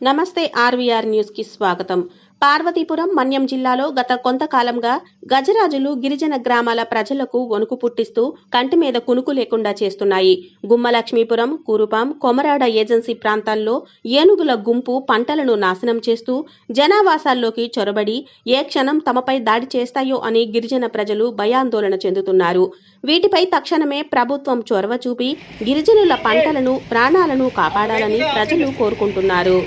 నమస్తే ఆర్వీఆర్ న్యూస్కి స్వాగతం. పార్వతీపురం మన్యం జిల్లాలో గత కొంతకాలంగా గజరాజులు గిరిజన గ్రామాల ప్రజలకు వణుకు పుట్టిస్తూ కంటి మీద కునుకు లేకుండా చేస్తున్నాయి. గుమ్మలక్ష్మీపురం కురుపాం కొమరాడ ఏజెన్సీ ప్రాంతాల్లో ఏనుగుల గుంపు పంటలను నాశనం చేస్తూ జనావాసాల్లోకి చొరబడి ఏ క్షణం తమపై దాడి చేస్తాయో అని గిరిజన ప్రజలు భయాందోళన చెందుతున్నారు. వీటిపై తక్షణమే ప్రభుత్వం చొరవ చూపి గిరిజనుల పంటలను ప్రాణాలను కాపాడాలని ప్రజలు కోరుకుంటున్నారు.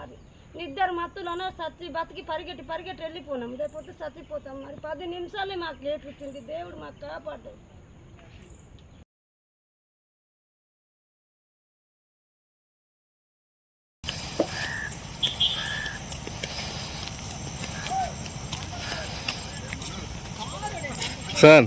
మరి నిద్దరు మత్తులోనో సత్తి బతికి పరిగెట్టి పరిగెట్టి వెళ్ళిపోయినాం లేకపోతే చచ్చిపోతాం మరి పది నిమిషాలే మాకు లేపించింది దేవుడు మాకు కాపాడు. సార్.